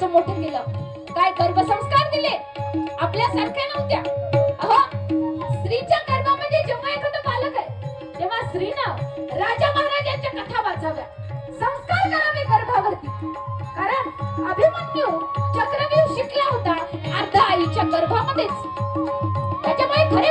लहानाचं मोठं केलं. काय गर्भसंस्कार दिले? आपल्या सारख्या नव्हत्या. अहो स्त्रीच्या गर्भा म्हणजे जेव्हा एखादं बालक आहे तेव्हा स्त्रीनं राजा महाराजांच्या कथा वाचाव्या. संस्कार करावे गर्भावरती. कारण अभिमन्यू चक्रव्यूह शिकला होता अर्धा आईच्या गर्भामध्येच. त्याच्यामुळे खरे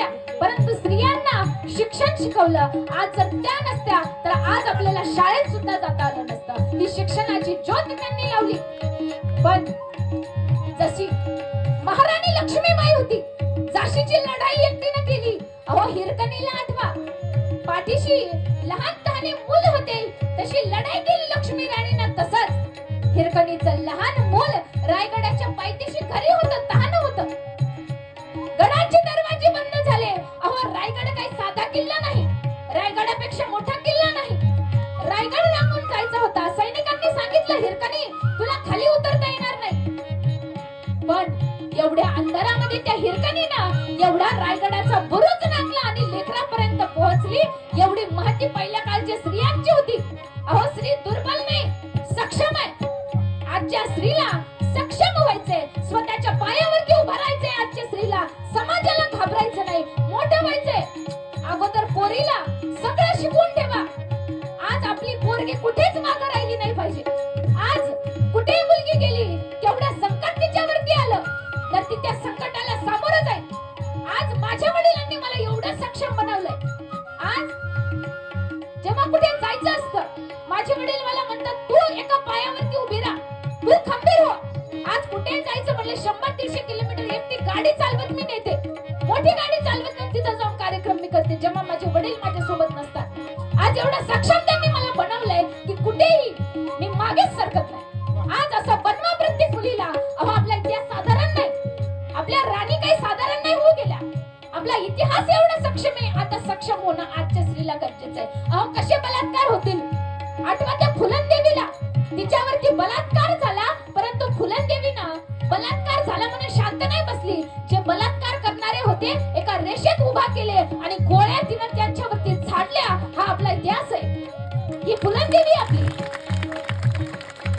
केल्या. परंतु स्त्रियांना शिक्षण शिकवलं. आज जर त्या नसत्या तर आज आपल्याला शाळेत सुद्धा जाता आलं नसतं. ही शिक्षणाची ज्योत त्यांनी लावली. पण जशी महाराणी लक्ष्मीबाई होती झाशीची लढाई एकटीनं केली. अहो हिरकणीला आठवा पाठीशी लहान तहाने मूल होते. तशी लढाई केली लक्ष्मी राणीनं तसंच. हिरकणीचं लहान मूल रायगड एवढ्या अंतरामध्ये त्या हिरकणीनं एवढा रायगडाचा बुरुज नांगला आणि लेकरापर्यंत पोहोचली. एवढी महती पहिल्या काळच्या स्त्रियांची होती. अहो स्त्री दुर्बल नाही सक्षम आहे. आजच्या स्त्रीला सक्षम व्हायचे स्वतःच्या पायावरती उभं राहायचे आजच्या स्त्रीला समाजाला घाबरायचं नाही मोठं व्हायचे अगोदर पोरीला सगळं शिकवून ठेवा. आज आपली पोरगी कुठेच मागं नसतात आज एवढं सक्षम त्यांनी मला बनवलंय की कुठेही मी मागेच सरकत नाही. आज असं बनवा प्रत्येक मुलीला अहो आपला इतिहास साधारण नाही. आपल्या राणी काही साधारण नाही होऊ गेल्या. आपला इतिहास एवढा सक्षम आहे आता सक्षम होणं आजच्या स्त्रीला गरजेचं आहे. अहो कसे बलात्कार होतील? आठवा त्या फुलन देवीला तिच्यावरती बलात्कार झाला परंतु फुलन देवीनं बलात्कार झाला म्हणून शांत नाही बसली. जे बलात्कार होते एका रेषेत उभा केले आणि गोळ्या तिनं त्यांच्यावरती झाडल्या हा आपला इतिहास आहे ही फुलंदेवी आपली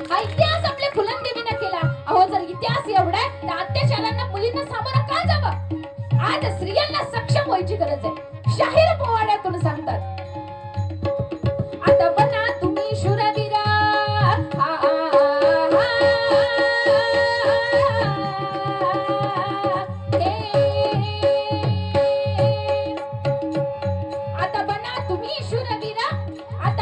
हा इतिहास आपल्या फुलंदेवीनं केला अहो जर इतिहास एवढा आहे तर अत्याचारांना मुलींना सामोरं का जावं आज स्त्रियांना सक्षम व्हायची गरज आहे शाहीर पोवाड्यातून सांगतात आता बना तुम्ही शूरवीरा हा हा तुम्ही शूरवीरा आता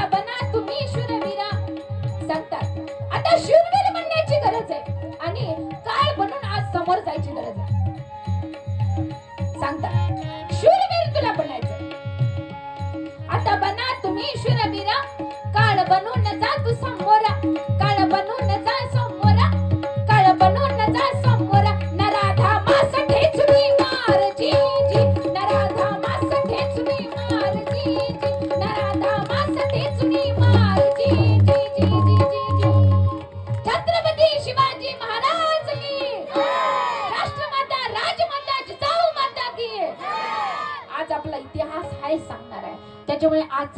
জন্য আজ